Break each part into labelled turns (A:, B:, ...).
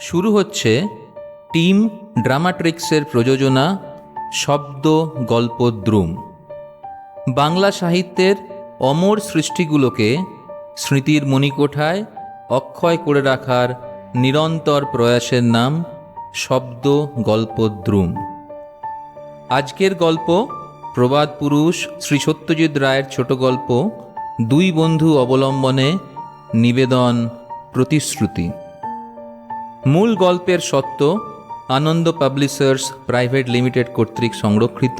A: শুরু হচ্ছে টিম ড্রামাট্রিক্সের প্রযোজনা শব্দ গল্প দ্রুম। বাংলা সাহিত্যের অমর সৃষ্টিগুলোকে স্মৃতির মণিকোঠায় অক্ষয় করে রাখার নিরন্তর প্রয়াসের নাম শব্দ গল্প দ্রুম। আজকের গল্প প্রবাদ পুরুষ শ্রী সত্যজিৎ রায়ের ছোট গল্প দুই বন্ধু অবলম্বনে নিবেদন প্রতিশ্রুতি। মূল গল্পের সত্য, আনন্দ পাবলিশার্স প্রাইভেট লিমিটেড কর্তৃক সংরক্ষিত।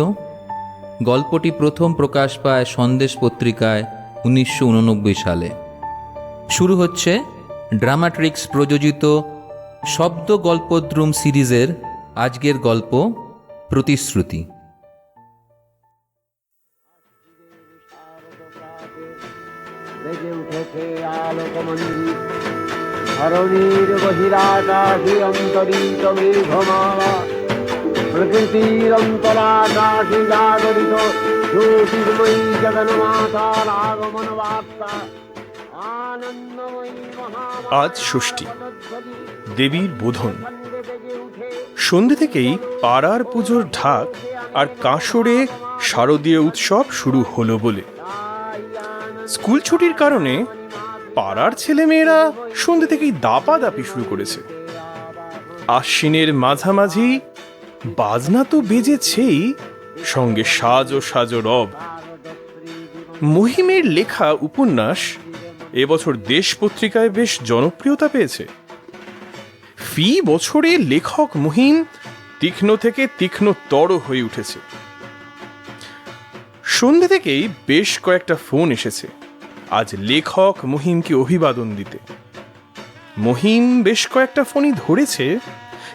A: গল্পটি প্রথম প্রকাশ পায় সন্দেশ পত্রিকায় উনিশশো উননব্বই সালে। শুরু হচ্ছে ড্রামাট্রিক্স প্রযোজিত শব্দ গল্পদ্রুম সিরিজের আজকের গল্প প্রতিশ্রুতি।
B: আলোকমঞ্জিত ধরণীর বহিরাকাশে অন্তরিত মেঘমালা। প্রকৃতির অন্তরাকাশে জাগরিত। জ্যোতির্ময়ী জগন্মাতার আগমন বার্তা।
C: আজ ষষ্ঠী। দেবীর বোধন। সন্ধে থেকেই পাড়ার পুজোর ঢাক আর কাঁসরে শারদীয় উৎসব শুরু হলো বলে। স্কুল ছুটির কারণে পাড়ার ছেলেমেয়েরা সন্ধে থেকেই দাপাদাপি শুরু করেছে। আশ্বিনের মাঝামাঝি বাজনা তো বেজেছেই, সঙ্গে সাজো সাজো রব। মহিমের লেখা উপন্যাস এবছর দেশ পত্রিকায় বেশ জনপ্রিয়তা পেয়েছে। ফি বছরে লেখক মহিম তীক্ষ্ণ থেকে তীক্ষ্ণতর হয়ে উঠেছে। সন্ধে থেকেই বেশ কয়েকটা ফোন এসেছে। আজ লেখক মহিমকে অভিবাদন দিতে। মহিম বেশ কয়েকটা ফোনই ধরেছে,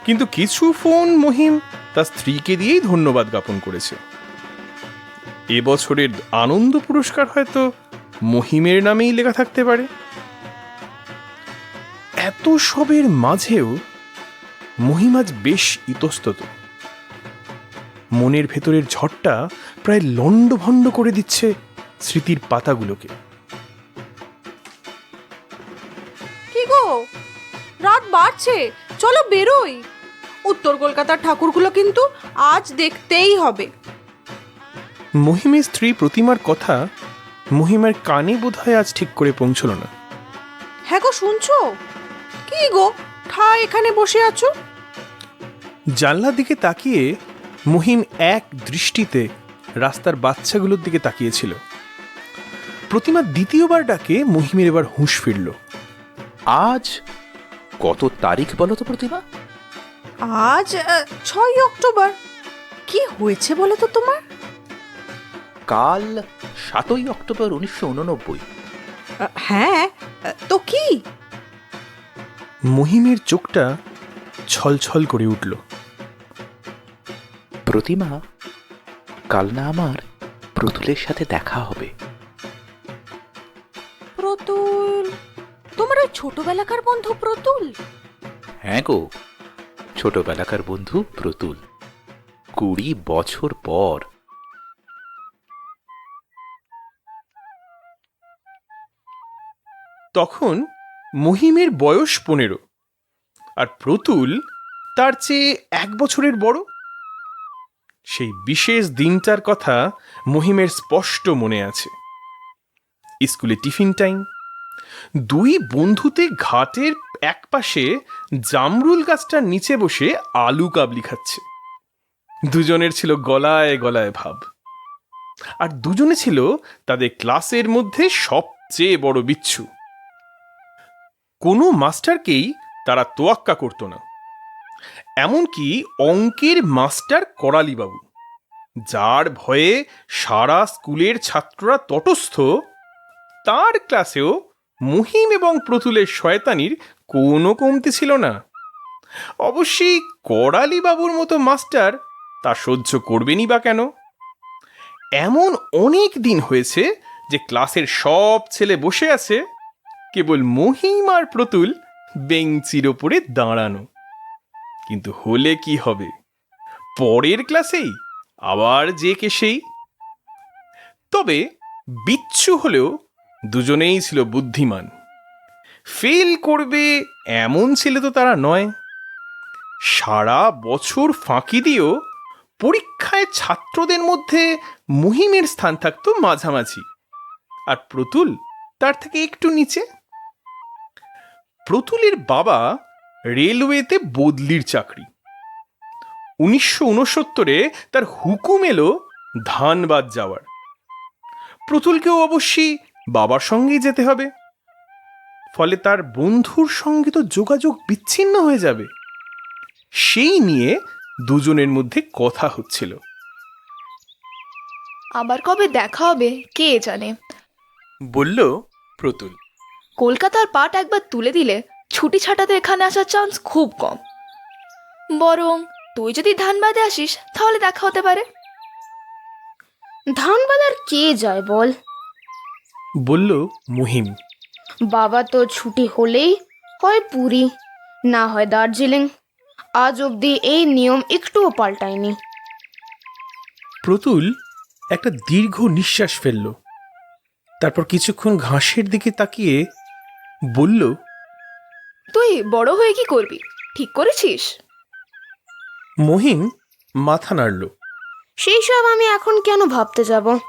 C: কিন্তু কিছু ফোন মহিম তার স্ত্রীকে দিয়েই ধন্যবাদ জ্ঞাপন করেছে। এবছরের আনন্দ পুরস্কার হয়তো মহিমের নামেই লেখা থাকতে পারে। এত সবের মাঝেও মহিম আজ বেশ ইতস্তত। মনের ভেতরের ঝড়টা প্রায় লণ্ডভণ্ড করে দিচ্ছে স্মৃতির পাতাগুলোকে।
D: রাত বাড়ছে চলো বেরোই। উত্তর কলকাতার ঠাকুরগুলো কিন্তু আজ দেখতেই হবে।
C: মহিমের স্ত্রী প্রতিমার কথা মহিমার কানে বোধহয় আজ ঠিক করে পৌঁছল না।
D: হ্যাঁ গো শুনছো? কি গো ঠা এখানে বসে আছো?
C: জানলার দিকে তাকিয়ে মহিম এক দৃষ্টিতে রাস্তার বাচ্চাগুলোর দিকে তাকিয়েছিল। প্রতিমা দ্বিতীয়বার ডাকে মহিমের এবার হুঁশ ফিরল।
E: আজ কত তারিখ বলো তো প্রতিভা
D: আজ ছয় অক্টোবর। কি হয়েছে বলো তো তোমার?
E: কাল সাতই অক্টোবর উনিশশো উননব্বই।
D: হ্যাঁ তো কি?
C: মহিমের চোখটা ছলছল করে উঠল।
E: প্রতিমা কাল না আমার প্রতুলের সাথে দেখা হবে।
D: প্রতুল তোমার ওই ছোটবেলাকার বন্ধু প্রতুল?
E: হ্যাঁ গো ছোটবেলাকার বন্ধু প্রতুল। কুড়ি বছর পর।
C: তখন মহিমের বয়স পনেরো আর প্রতুল তার চেয়ে এক বছরের বড়। সেই বিশেষ দিনটার কথা মহিমের স্পষ্ট মনে আছে। স্কুলে টিফিন টাইম দুই বন্ধুতে ঘাটের একপাশে জামরুল গাছটার নিচে বসে আলু কাবলি খাচ্ছে। দুজনের ছিল গলায় গলায় ভাব। আর দুজনে ছিল তাদের ক্লাসের মধ্যে সবচেয়ে বড় বিচ্ছু। কোনো মাস্টারকেই তারা তোয়াক্কা করতো না। এমনকি অঙ্কের মাস্টার করালিবাবু, যার ভয়ে সারা স্কুলের ছাত্ররা তটস্থ, তার ক্লাসেও মহিম এবং প্রতুলের শয়তানির কোনো কমতি ছিল না। অবশ্যই করালিবাবুর মতো মাস্টার তা সহ্য করবেনই বা কেন? এমন অনেক দিন হয়েছে যে ক্লাসের সব ছেলে বসে আছে, কেবল মহিম আর প্রতুল বেঞ্চির ওপরে দাঁড়ানো। কিন্তু হলে কি হবে? পরের ক্লাসেই আবার যে কে সেই? তবে বিচ্ছু হলেও দুজনেই ছিল বুদ্ধিমান। ফেল করবে এমন ছেলে তো তারা নয়। সারা বছর ফাঁকি দিয়েও পরীক্ষায় ছাত্রদের মধ্যে মহিমের স্থান থাকতো মাঝামাঝি। আর প্রতুল তার থেকে একটু নিচে। প্রতুলের বাবা রেলওয়েতে বদলির চাকরি। উনিশশো উনসত্তরে তার হুকুম এলো ধানবাদ যাওয়ার। প্রতুলকেও অবশ্যই বাবার সঙ্গেই যেতে হবে। ফলে তার বন্ধুর সঙ্গে তো যোগাযোগ বিচ্ছিন্ন হয়ে যাবে। সেই নিয়ে দুজনের মধ্যে কথা হচ্ছিল।
F: আবার কবে দেখা হবে কে জানে?
C: বলল প্রতুল।
F: কলকাতার পাট একবার তুলে দিলে ছুটি ছাটাতে এখানে আসার চান্স খুব কম। বরং তুই যদি ধানবাদে আসিস তাহলে দেখা হতে পারে।
G: ধানবাদ আর কে যায় বল?
C: বলল মুহিম।
G: বাবা তো ছুটি হলেই হয় পুরী না হয় দার্জিলিং। আজ অবধি এই নিয়ম একটুও পাল্টায়নি।
C: প্রতুল একটা দীর্ঘ নিঃশ্বাস ফেলল। তারপর কিছুক্ষণ ঘাসের দিকে তাকিয়ে বলল
F: তুই বড় হয়ে কি করবি? ঠিক করেছিস?
C: মহিম মাথা নাড়ল।
G: সেই সব আমি এখন কেন ভাবতে যাব?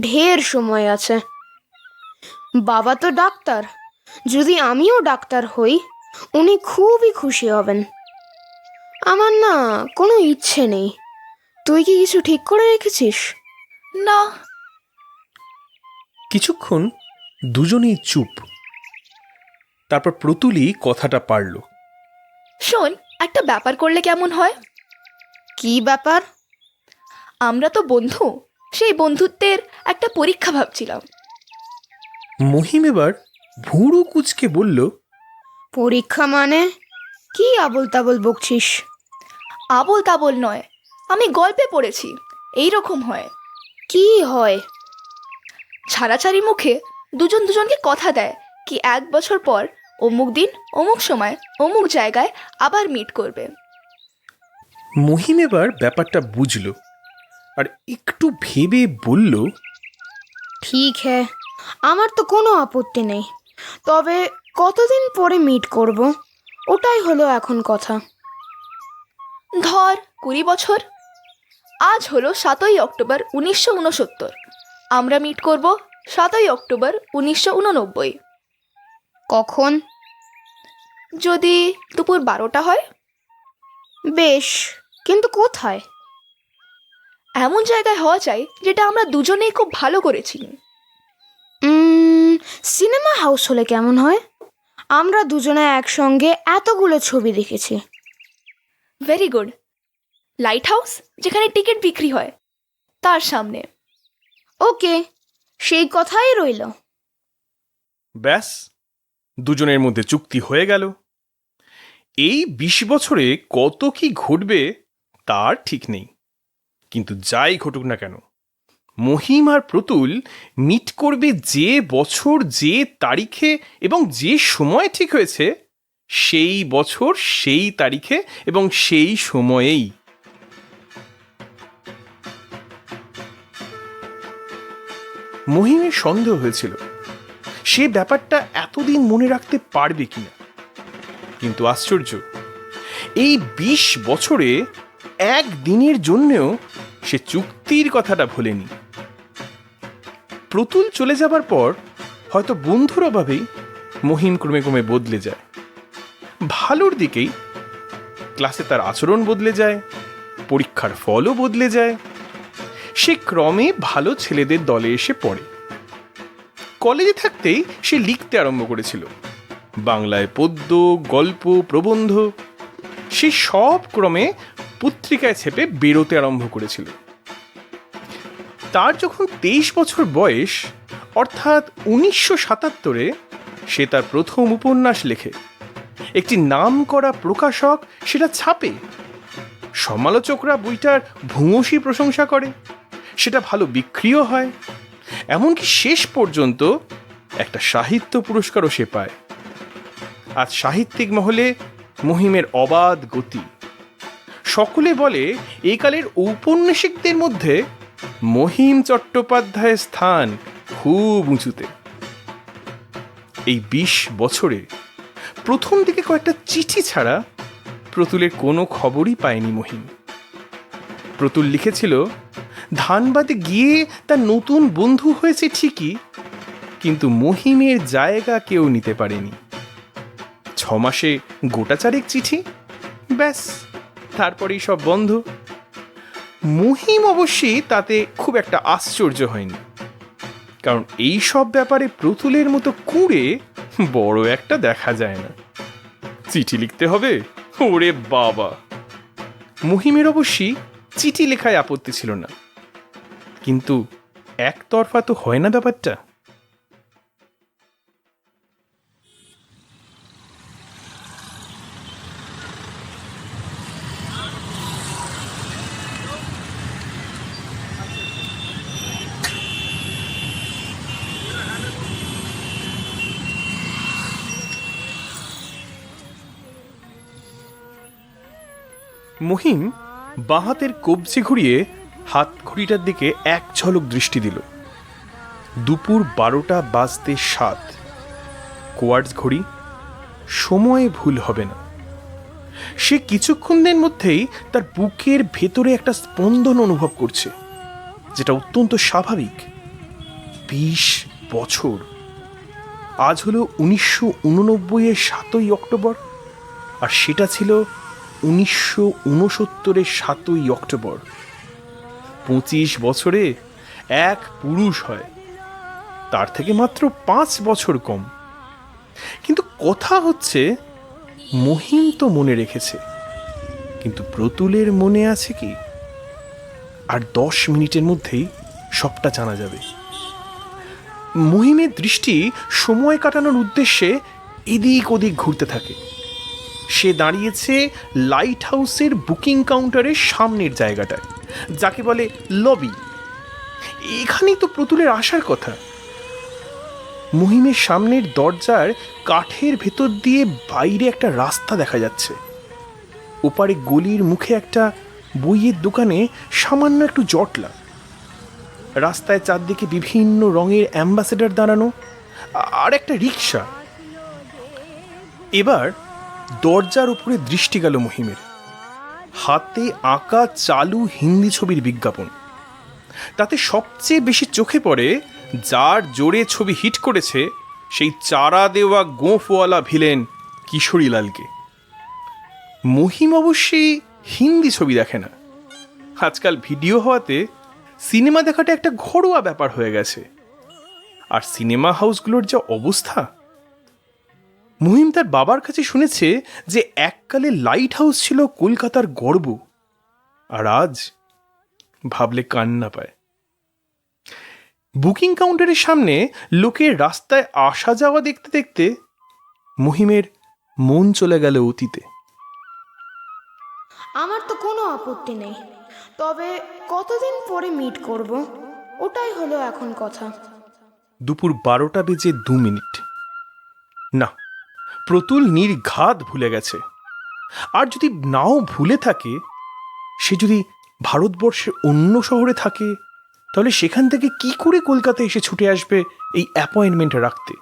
G: ঢের সময় আছে। বাবা তো ডাক্তার। যদি আমিও ডাক্তার হই উনি খুবই খুশি হবেন। আমার না কোনো ইচ্ছে নেই। তুই কি কিছু ঠিক করে রেখেছিস?
F: না।
C: কিছুক্ষণ দুজনেই চুপ। তারপর প্রতুলই কথাটা পারল।
F: শোন একটা ব্যাপার করলে কেমন হয়?
G: কি ব্যাপার?
F: আমরা তো বন্ধু। সেই বন্ধুত্বের একটা পরীক্ষা ভাবছিলাম।
C: মহিম এবার ভুরু কুচকে বলল
G: পরীক্ষা মানে? কি আবল তাবল বকছিস?
F: আবল তাবল নয় আমি গল্পে পড়েছি এই রকম হয়।
G: কি হয়?
F: ছাড়াছাড়ি মুখে দুজন দুজনকে কথা দেয় কি এক বছর পর অমুক দিন অমুক সময় অমুক জায়গায় আবার মিট করবে।
C: মহিম এবার ব্যাপারটা বুঝল আর একটু ভেবে বলল
G: ঠিক হ্যাঁ। আমার তো কোনো আপত্তি নেই। তবে কতদিন পরে মিট করব? ওটাই হলো এখন কথা।
F: ধর কুড়ি বছর। আজ হলো সাতই অক্টোবর উনিশশো উনসত্তর আমরা মিট করব সাতই অক্টোবর উনিশশো উননব্বই
G: কখন?
F: যদি দুপুর বারোটা হয়।
G: বেশ কিন্তু কোথায়?
F: এমন জায়গায় হওয়া চাই যেটা আমরা দুজনেই খুব ভালো করে চিনি
G: উম, সিনেমা হাউস হলে কেমন হয়? আমরা দুজনে একসঙ্গে এতগুলো ছবি দেখেছি।
F: ভেরি গুড লাইট হাউস যেখানে টিকিট বিক্রি হয়। তার সামনে।
G: ওকে সেই কথাই রইল।
C: ব্যাস দুজনের মধ্যে চুক্তি হয়ে গেল। এই বিশ বছরে কত কি ঘটবে তার ঠিক নেই। কিন্তু যাই ঘটুক না কেন মহিম আর প্রতুল মিট করবে যে বছর, যে তারিখে এবং যে সময় ঠিক হয়েছে, সেই বছর, সেই তারিখে এবং সেই সময়েই। মহিমের সন্দেহ হয়েছিল, সে ব্যাপারটা এতদিন মনে রাখতে পারবে কিনা কিন্তু আশ্চর্য, এই বিশ বছরে একদিনের জন্যেও সে চুক্তির কথাটা ভোলেনি। প্রতুল চলে যাবার পর হয়তো বন্ধুর অভাবেই মহিম ক্রমে ক্রমে বদলে যায়। ভালোর দিকেই ক্লাসে তার আচরণ বদলে যায়, পরীক্ষার ফলও বদলে যায়। সে ক্রমে ভালো ছেলেদের দলে এসে পড়ে। কলেজে থাকতেই সে লিখতে আরম্ভ করেছিল। বাংলায় পদ্য, গল্প, প্রবন্ধ। সে সব ক্রমে পত্রিকায় ছেপে বেরোতে আরম্ভ করেছিল। তার যখন তেইশ বছর বয়স, অর্থাৎ উনিশশো সাতাত্তরে সে তার প্রথম উপন্যাস লেখে। একটি নামকরা প্রকাশক সেটা ছাপে। সমালোচকরা বইটার ভূয়সী প্রশংসা করে। সেটা ভালো বিক্রিও হয়। এমনকি শেষ পর্যন্ত একটা সাহিত্য পুরস্কারও সে পায়। আজ সাহিত্যিক মহলে মহিমের অবাধ গতি। সকলে বলে এই কালের ঔপন্যাসিকদের মধ্যে মহিম চট্টোপাধ্যায়ের স্থান খুব উঁচুতে। এই বিশ বছরে প্রথম দিকে কয়েকটা চিঠি ছাড়া প্রতুলের কোনো খবরই পায়নি মহিম। প্রতুল লিখেছিল, ধানবাদে গিয়ে তার নতুন বন্ধু হয়েছে ঠিকই, কিন্তু মহিমের জায়গা কেউ নিতে পারেনি। ছ মাসে গোটা চিঠি, ব্যাস, তারপরেই সব বন্ধ। মহিম অবশ্যই তাতে খুব একটা আশ্চর্য হয়নি। কারণ এই সব ব্যাপারে প্রতুলের মতো কুঁড়ে বড় একটা দেখা যায় না। চিঠি লিখতে হবে? ওরে বাবা! মহিমের অবশ্যই চিঠি লেখায় আপত্তি ছিল না। কিন্তু একতরফা তো হয় না ব্যাপারটা। মহিম বাঁহাতের কবজি ঘুরিয়ে হাত ঘড়িটার দিকে এক ঝলক দৃষ্টি দিল। দুপুর বারোটা বাজতে সাত। কোয়ার্টস ঘড়ি সময়ে ভুল হবে না। সে কিছুক্ষণের মধ্যেই তার বুকের ভেতরে একটা স্পন্দন অনুভব করছে, যেটা অত্যন্ত স্বাভাবিক। বিশ বছর। আজ হলো উনিশশো উননব্বইয়ের সাতই অক্টোবর, আর সেটা ছিল উনিশশো উনসত্তরের সাতই অক্টোবর। পঁচিশ বছরে এক পুরুষ হয়। তার থেকে মাত্র পাঁচ বছর কম। কিন্তু কথা হচ্ছে, মহিম তো মনে রেখেছে। কিন্তু প্রতুলের মনে আছে কি? আর দশ মিনিটের মধ্যেই সবটা জানা যাবে। মহিমের দৃষ্টি সময় কাটানোর উদ্দেশ্যে এদিক ওদিক ঘুরতে থাকে। সে দাঁড়িয়েছে লাইট হাউসের বুকিং কাউন্টারের সামনের জায়গাটায়, যাকে বলে লবি এখানেই তো প্রতুলের আসার কথা। মহিমের সামনের দরজার কাঠের ভেতর দিয়ে বাইরে একটা রাস্তা দেখা যাচ্ছে। ওপারে গলির মুখে একটা বইয়ের দোকানে সামান্য একটু জটলা। রাস্তায় চারদিকে বিভিন্ন রঙের অ্যাম্বাসেডার দাঁড়ানো আর একটা রিক্সা এবার দরজার উপরে দৃষ্টি গেল মহিমের। হাতে আঁকা চালু হিন্দি ছবির বিজ্ঞাপন। তাতে সবচেয়ে বেশি চোখে পড়ে যার জোরে ছবি হিট করেছে সেই চারা দেওয়া গোঁফওয়ালা ভিলেন কিশোরীলালকে মহিম অবশ্যই হিন্দি ছবি দেখে না। আজকাল ভিডিও হওয়াতে সিনেমা দেখাটা একটা ঘরোয়া ব্যাপার হয়ে গেছে। আর সিনেমা হাউসগুলোর যা অবস্থা মহিম তার বাবার কাছে শুনেছে যে এককালে লাইট হাউস ছিল কলকাতার গর্ব। আর আজ ভাবলে কান্না পায়। বুকিং কাউন্টারের সামনে লোকের রাস্তায় আসা যাওয়া দেখতে দেখতে মহিমের মন চলে গেল অতীতে।
G: আমার তো কোনো আপত্তি নেই। তবে কতদিন পরে মিট করব? ওটাই হলো এখন কথা।
C: দুপুর বারোটা বেজে দু মিনিট। না প্রতুল নির্ঘাত ভুলে গেছে। আর যদি নাও ভুলে থাকে সে যদি ভারতবর্ষের অন্য শহরে থাকে তাহলে সেখান থেকে কি করে কলকাতা এসে ছুটে আসবে এই অ্যাপয়েন্টমেন্ট রাখতে?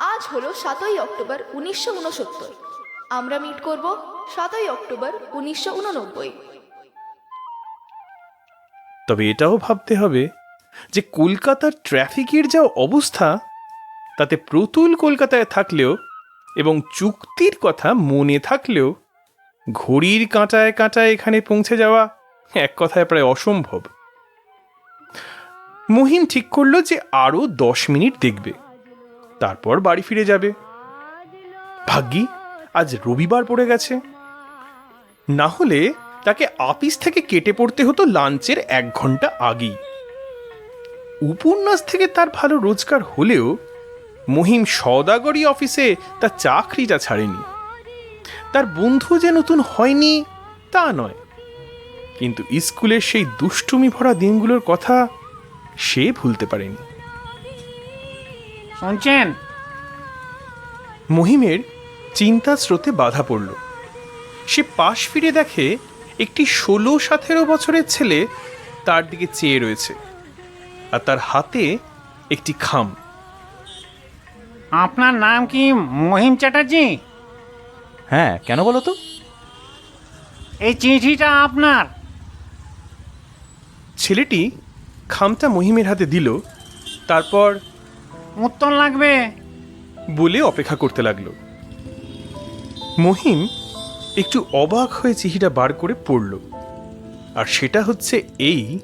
F: আজ হলো সাতই অক্টোবর উনিশশো উনসত্তর। আমরা মিট করব সাতই অক্টোবর উনিশশো উননব্বই।
C: তবে এটাও ভাবতে হবে যে কলকাতার ট্রাফিকের যা অবস্থা তাতে প্রতুল কলকাতায় থাকলেও এবং চুক্তির কথা মনে থাকলেও ঘড়ির কাঁটায় কাঁটায় এখানে পৌঁছে যাওয়া এক কথায় প্রায় অসম্ভব। মহিন ঠিক করল যে আরও দশ মিনিট দেখবে, তারপর বাড়ি ফিরে যাবে। ভাগ্যি, আজ রবিবার পড়ে গেছে। না হলে তাকে আপিস থেকে কেটে পড়তে হতো লাঞ্চের এক ঘণ্টা আগেই। উপন্যাস থেকে তার ভালো রোজগার হলেও মহিম সদাগরি অফিসে তার চাকরিটা ছাড়েনি। তার বন্ধু যে নতুন হয়নি তা নয়। কিন্তু স্কুলের সেই দুষ্টুমি ভরা দিনগুলোর কথা সে ভুলতে পারেনি।
H: শুনছেন?
C: মহিমের চিন্তা স্রোতে বাধা পড়ল। সে পাশ ফিরে দেখে একটি ষোলো সতেরো বছরের ছেলে তার দিকে চেয়ে রয়েছে আর তার হাতে একটি খাম।
H: আপনার নাম কি মহিম চ্যাটার্জি?
E: হ্যাঁ কেন বলো তো?
H: এই চিঠিটা আপনার।
C: ছেলেটি খামটা মহিমের হাতে দিল তারপর
H: উত্তর লাগবে।
C: বলে অপেক্ষা করতে লাগল। মহিম একটু অবাক হয়ে চিঠিটা বার করে পড়ল আর সেটা হচ্ছে এই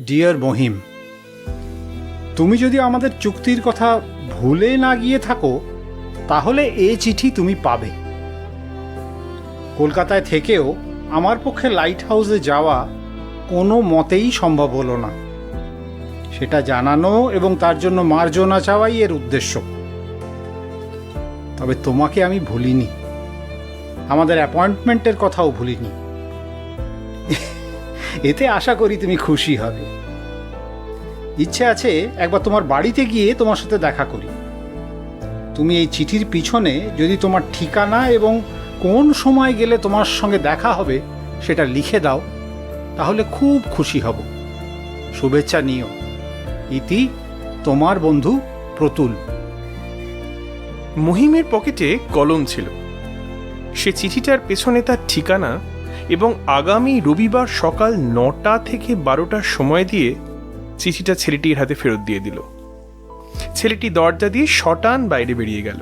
I: ডিয়ার মহিম তুমি যদি আমাদের চুক্তির কথা ভুলে না গিয়ে থাকো, তাহলে এ চিঠি তুমি পাবে। কলকাতায় থেকেও আমার পক্ষে লাইট হাউসে যাওয়া কোনো মতেই সম্ভব হলো না। সেটা জানানো এবং তার জন্য মার্জনা চাওয়াই এর উদ্দেশ্য। তবে তোমাকে আমি ভুলিনি। আমাদের অ্যাপয়েন্টমেন্টের কথাও ভুলিনি। এতে আশা করি তুমি খুশি হবে। ইচ্ছে আছে একবার তোমার বাড়িতে গিয়ে তোমার সাথে দেখা করি। তুমি এই চিঠির পিছনে যদি তোমার ঠিকানা এবং কোন সময় গেলে তোমার সঙ্গে দেখা হবে সেটা লিখে দাও, তাহলে খুব খুশি হব। শুভেচ্ছা নিও। ইতি তোমার বন্ধু প্রতুল।
C: মহিমের পকেটে কলম ছিল। সে চিঠিটার পেছনে তার ঠিকানা এবং আগামী রবিবার সকাল নটা থেকে বারোটার সময় দিয়ে চিঠিটা ছেলেটির হাতে ফেরত দিয়ে দিল। ছেলেটি দরজা দিয়ে শটান বাইরে বেরিয়ে গেল।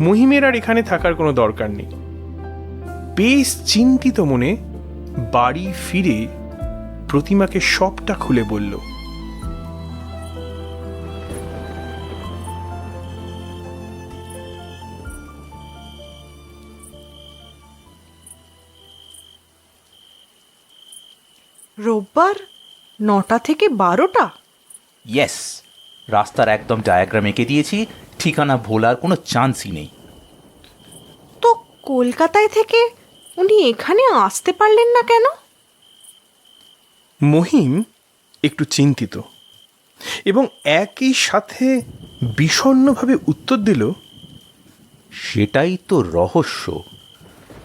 C: মহিমের আর এখানে থাকার কোনো দরকার নেই। বেশ চিন্তিত মনে বাড়ি ফিরে প্রতিমাকে সবটা খুলে বলল,
D: রোববার? নটা থেকে বারোটা?
E: ইয়েস রাস্তার একদম ডায়াগ্রাম এঁকে দিয়েছি ঠিকানা ভোলার কোনো চান্সই নেই।
D: তো কলকাতায় থেকে উনি এখানে আসতে পারলেন না কেন?
C: মহিম একটু চিন্তিত এবং একই সাথে বিষণ্ণভাবে উত্তর দিল
E: সেটাই তো রহস্য।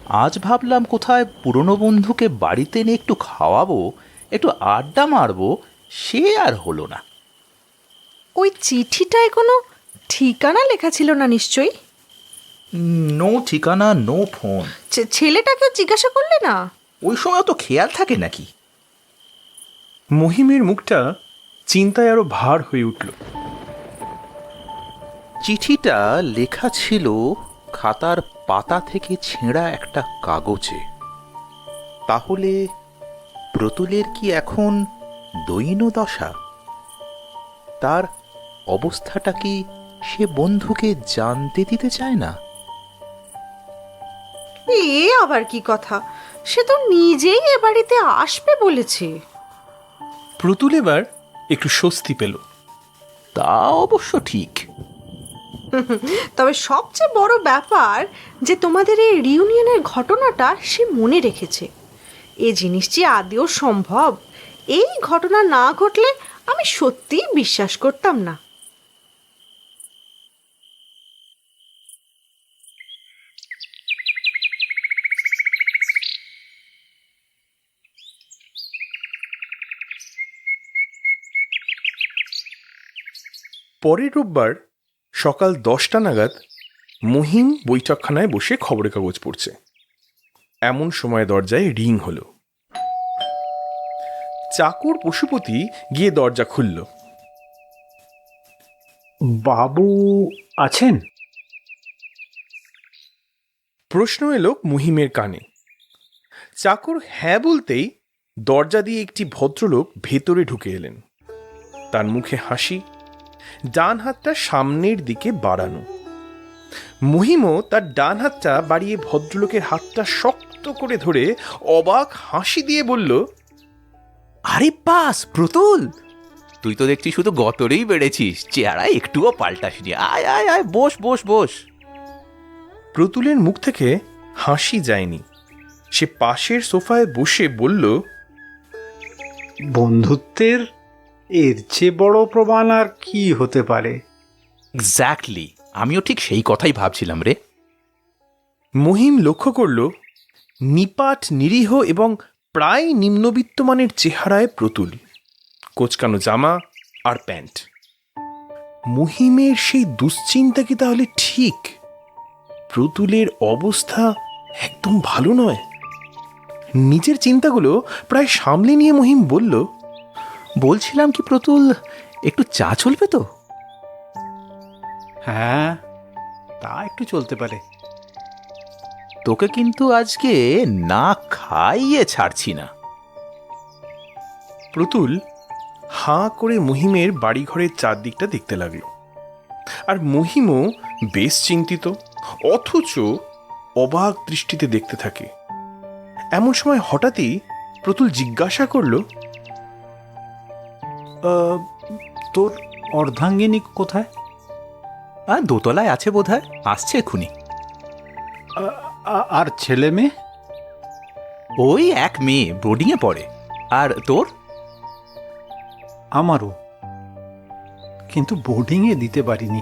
E: আজ ভাবলাম কোথায় পুরনো বন্ধুকে বাড়িতে এনে একটু খাওয়াবো একটু আড্ডা মারবো সে আর হলো না।
D: ওই চিঠিটায় কোনো ঠিকানা লেখা ছিল না নিশ্চয়ই?
E: নো ঠিকানা নো ফোন।
D: ছে- ছেলেটাকেও জিজ্ঞাসা করলে না?
E: ওই সময় তো খেয়াল থাকে নাকি?
C: মহিমের মুখটা চিন্তায় আরও ভার হয়ে উঠল।
E: চিঠিটা লেখা ছিল খাতার পাতা থেকে ছেঁড়া একটা কাগজে। তাহলে প্রতুলের কি এখন দৈন দশা তার অবস্থাটা কি সে বন্ধুকে জানতে দিতে চায় না?
D: এ আবার কি কথা? সে তো নিজেই এ বাড়িতে আসবে বলেছে।
C: প্রতুল এবার একটু স্বস্তি পেল।
E: তা অবশ্য ঠিক।
D: তবে সবচেয়ে বড় ব্যাপার যে তোমাদের এই রিউনিয়নের ঘটনাটা সে মনে রেখেছে। এ জিনিস যে আদেও সম্ভব। এই ঘটনা না ঘটলে আমি সত্যিই বিশ্বাস করতাম না।
C: পরের রোববার সকাল দশটা নাগাদ মহিম বৈঠকখানায় বসে খবরের কাগজ পড়ছে। এমন সময় দরজায় রিং হলো। চাকর পশুপতি গিয়ে দরজা খুলল।
I: বাবু আছেন?
C: প্রশ্ন এলো মুহিমের কানে। চাকর হ্যাঁ বলতেই দরজা দিয়ে একটি ভদ্রলোক ভেতরে ঢুকে এলেন। তার মুখে হাসি ডান হাতটা সামনের দিকে বাড়ানো। মহিমও তার ডান হাতটা বাড়িয়ে ভদ্রলোকের হাতটা শক্ত করে ধরে অবাক হাসি দিয়ে বলল
E: আরে বাস প্রতুল! তুই তো দেখছি শুধু গতরেই বেড়েছিস চেহারা একটুও পাল্টাসনি। আয় আয় আয় বস বস বস!
C: প্রতুলের মুখ থেকে হাসি যায়নি। সে পাশের সোফায় বসে বলল
I: বন্ধুত্বের এর চেয়ে বড় প্রমাণ আর কি হতে পারে?
E: এক্স্যাক্টলি আমিও ঠিক সেই কথাই ভাবছিলাম রে।
C: মহিম লক্ষ্য করল, নিপাট, নিরীহ এবং প্রায় নিম্নবিত্ত মানের চেহারায় প্রতুল, কোচকানো জামা আর প্যান্ট। মহিমের সেই দুশ্চিন্তা কি তাহলে ঠিক? প্রতুলের অবস্থা একদম ভালো নয়। নিজের চিন্তাগুলো প্রায় সামলে নিয়ে মহিম বলল,
E: বলছিলাম কি প্রতুল, একটু চা চলবে তো?
I: হ্যাঁ তা একটু চলতে পারে।
E: তোকে কিন্তু আজকে না খাইয়ে ছাড়ছি না।
C: প্রতুল হাঁ করে মহিমের বাড়িঘরের চারদিকটা দেখতে লাগল। আর মহিমও বেশ চিন্তিত অথচ অবাক দৃষ্টিতে দেখতে থাকে। এমন সময় হঠাৎই প্রতুল জিজ্ঞাসা করল
I: তোর অর্ধাঙ্গিনী কোথায়?
E: আর দোতলায় আছে বোধহয়। আসছে এক্ষুনি
I: আর ছেলে মেয়ে?
E: ওই এক মেয়ে বোর্ডিংয়ে পড়ে। আর তোর?
I: আমারও। কিন্তু বোর্ডিংয়ে দিতে পারিনি।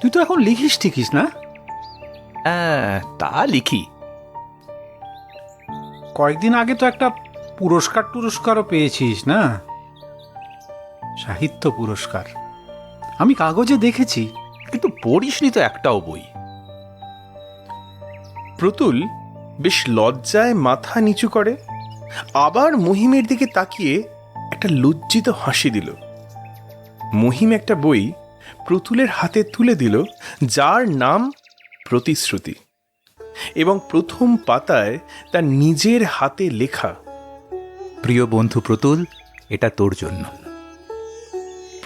I: তুই তো এখন লিখিস ঠিকিস না?
E: আহ, তা লিখি।
I: কয়েকদিন আগে তো একটা পুরস্কার টুরস্কারও পেয়েছিস না? সাহিত্য পুরস্কার। আমি কাগজে দেখেছি,
E: কিন্তু পড়িসনি তো একটাও বই।
C: প্রতুল বেশ লজ্জায় মাথা নিচু করে, আবার মহিমের দিকে তাকিয়ে একটা লজ্জিত হাসি দিল। মহিম একটা বই প্রতুলের হাতে তুলে দিল, যার নাম প্রতিশ্রুতি। এবং প্রথম পাতায় তার নিজের হাতে লেখা,
E: প্রিয় বন্ধু প্রতুল, এটা তোর জন্য।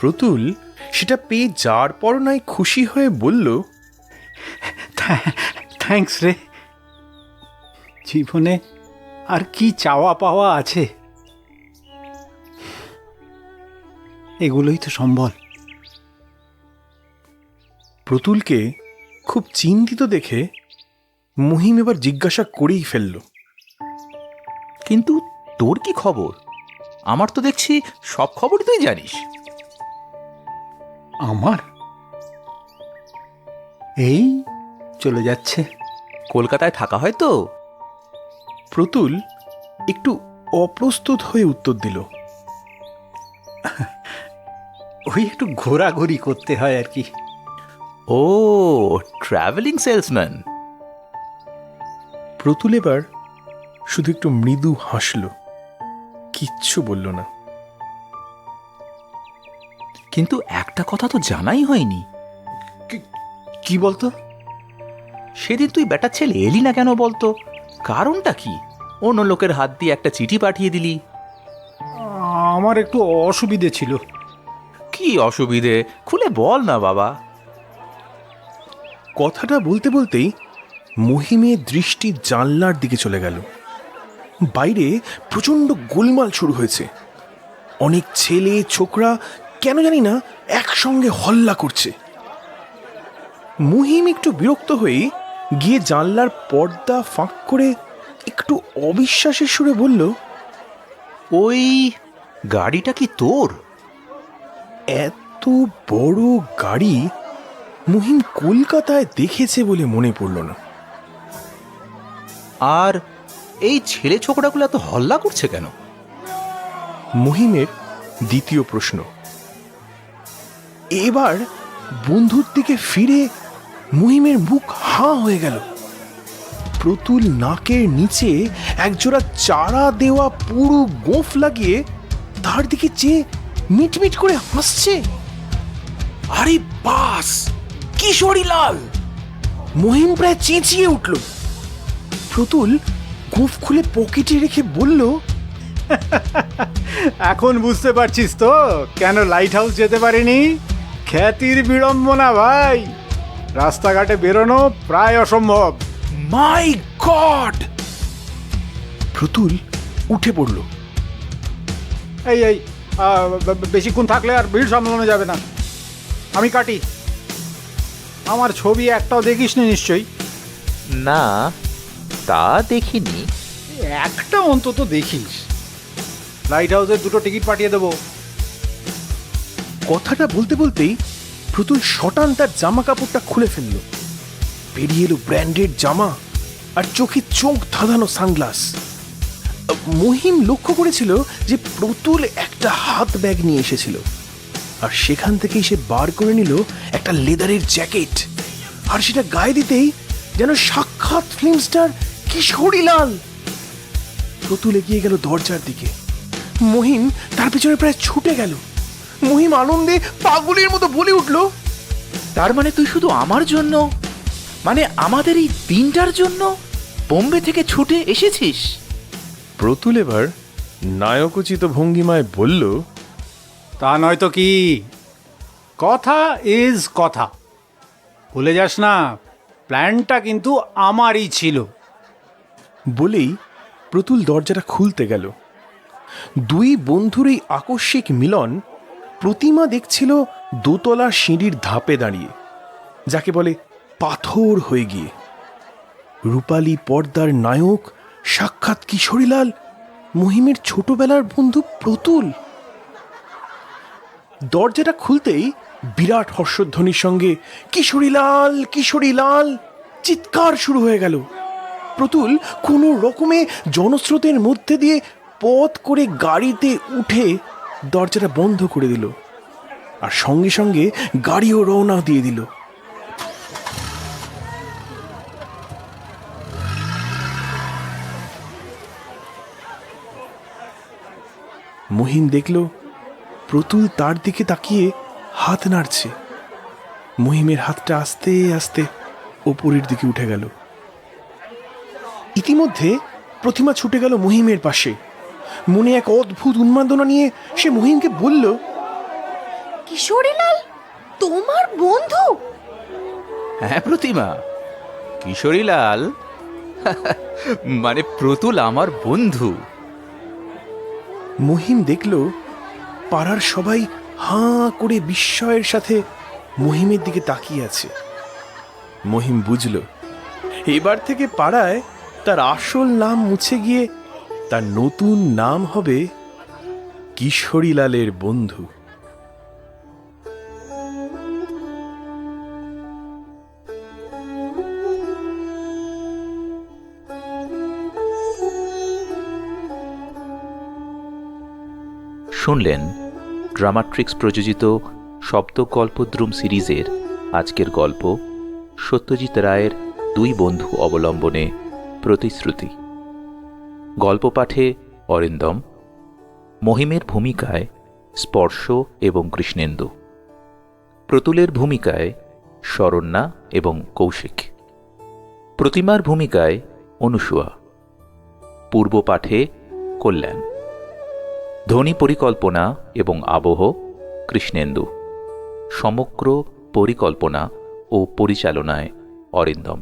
C: প্রতুল সেটা পেয়ে যার পর নয় খুশি হয়ে বলল
I: থ্যাঙ্কস রে। জীবনে আর কি চাওয়া পাওয়া আছে? এগুলোই তো সম্বল।
C: প্রতুলকে খুব চিন্তিত দেখে মহিম এবার জিজ্ঞাসা করেই ফেলল
E: কিন্তু তোর কি খবর? আমার তো দেখছি সব খবর তুই জানিস।
I: আমার? এই চলে যাচ্ছে।
E: কলকাতায় থাকা হয় তো?
C: প্রতুল একটু অপ্রস্তুত হয়ে উত্তর দিল।
I: ওই একটু ঘোরাঘুরি করতে হয় আর কি।
E: ও ট্রাভেলিং সেলসম্যান
C: প্রতুল এবার শুধু একটু মৃদু হাসল। কিচ্ছু বলল না।
E: কিন্তু একটা কথা তো জানাই হয়নি।
I: কি বলতো?
E: সেদিন তুই বেটার ছেলে এলি না কেন বলতো? কারণটা কি? অন্য লোকের হাত দিয়ে একটা চিঠি পাঠিয়ে দিলি।
I: আমার একটু অসুবিধে ছিল।
E: কি অসুবিধে? খুলে বল না বাবা।
C: কথাটা বলতে বলতেই মহিমের দৃষ্টি জানলার দিকে চলে গেল। বাইরে প্রচণ্ড গোলমাল শুরু হয়েছে। অনেক ছেলে ছোকরা কেন জানি না একসঙ্গে হল্লা করছে। মুহিম একটু বিরক্ত হয়ে গিয়ে জানলার পর্দা ফাঁক করে একটু অবিশ্বাসের সুরে বলল
E: ওই গাড়িটা কি তোর?
C: এত বড় গাড়ি মুহিম কলকাতায় দেখেছে বলে মনে পড়ল না।
E: আর এই ছেলে ছোকরাগুলো এত হল্লা করছে কেন?
C: মুহিমের দ্বিতীয় প্রশ্ন এবার বন্ধুর দিকে ফিরে মহিমের মুখ হাঁ হয়ে গেল। প্রতুল নাকের নিচে একজোড়া চারা দেওয়া পুরো গোঁফ লাগিয়ে তার দিকে চেয়ে মিটমিট করে হাসছে। আরে বাস কিশোরীলাল মহিম প্রায় চেঁচিয়ে উঠল। প্রতুল গোঁফ খুলে পকেটে রেখে বলল,
I: এখন বুঝতে পারছিস তো, কেন লাইট হাউস যেতে পারিনি? খ্যাতির বিড়ম্বনা ভাই। রাস্তাঘাটে বেরোনো প্রায় অসম্ভব।
C: মাই গড! প্রতুল উঠে পড়ল।
I: এই এই আহ, বে- বে- বেশিক্ষণ থাকলে আর ভিড় সামলানো যাবে না। আমি কাটি। আমার ছবি একটাও দেখিস নি নিশ্চয়ই?
E: না তা দেখিনি।
I: একটা অন্তত দেখিস। লাইট হাউসের দুটো টিকিট পাঠিয়ে দেবো।
C: কথাটা বলতে বলতেই প্রতুল শটান তার জামা কাপড়টা খুলে ফেলল। বেরিয়ে এলো ব্র্যান্ডেড জামা আর চোখে চোখ ধাঁধানো সানগ্লাস। মহিম লক্ষ্য করেছিল যে প্রতুল একটা হাত ব্যাগ নিয়ে এসেছিল আর সেখান থেকেই সে বার করে নিল একটা লেদারের জ্যাকেট আর সেটা গায়ে দিতেই যেন সাক্ষাৎ ফিল্ম স্টার কিশোরীলাল। প্রতুল এগিয়ে গেল দরজার দিকে। মহিম তার পিছনে প্রায় ছুটে গেল। মহিম আনন্দে পাগলের মতো বলে উঠল।
E: তার মানে তুই শুধু আমার জন্য? মানে আমাদের এই দিনটার জন্য? বোম্বে থেকে ছুটে এসেছিস?
C: প্রতুল এবার নায়কোচিত ভঙ্গিমায় বলল
I: তা নয়তো কি? কথা ইজ কথা। ভুলে যাস না প্ল্যানটা কিন্তু আমারই ছিল।
C: বলেই প্রতুল দরজাটা খুলতে গেল। দুই বন্ধুর এই আকস্মিক মিলন প্রতিমা দেখছিল দোতলা সিঁড়ির ধাপে দাঁড়িয়ে, যাকে বলে পাথর হয়ে গিয়ে। রূপালী পর্দার নায়ক সাক্ষাৎ কিশোরীলাল, মহিমের ছোটবেলার বন্ধু প্রতুল। দরজাটা খুলতেই বিরাট হর্ষধ্বনির সঙ্গে, কিশোরীলাল কিশোরীলাল! চিৎকার শুরু হয়ে গেল। প্রতুল কোনো রকমে জনস্রোতের মধ্যে দিয়ে পথ করে গাড়িতে উঠে দরজাটা বন্ধ করে দিল আর সঙ্গে সঙ্গে গাড়িও রওনা দিয়ে দিল। মহিম দেখল প্রতুল তার দিকে তাকিয়ে হাত নাড়ছে। মহিমের হাতটা আস্তে আস্তে ওপরের দিকে উঠে গেল। ইতিমধ্যে প্রতিমা ছুটে গেল মহিমের পাশে। মনে এক অদ্ভুত উন্মাদনা নিয়ে সে মহিমকে বলল
D: কিশোরীলাল তোমার বন্ধু?
E: হ্যাঁ প্রতিমা কিশোরীলাল। মানে প্রতুল আমার বন্ধু।
C: মহিম দেখল পাড়ার সবাই হাঁ করে বিস্ময়ের সাথে মহিমের দিকে তাকিয়ে আছে। মহিম বুঝল এবার থেকে পাড়ায় তার আসল নাম মুছে গিয়ে তার নতুন নাম হবে কিশোরীলালের বন্ধু।
E: শুনলেন ড্রামাট্রিক্স প্রযোজিত শব্দ গল্পদ্রুম সিরিজের আজকের গল্প সত্যজিৎ রায়ের দুই বন্ধু অবলম্বনে প্রতিশ্রুতি। গল্প পাঠে অরিন্দম। মহিমের ভূমিকায় স্পর্শ এবং কৃষ্ণেন্দু। প্রতুলের ভূমিকায় শরণ্যা এবং কৌশিক। প্রতিমার ভূমিকায় অনুসুয়া। পূর্ব পাঠে কল্যাণ। ধ্বনি পরিকল্পনা এবং আবহ কৃষ্ণেন্দু। সমগ্র পরিকল্পনা ও পরিচালনায় অরিন্দম।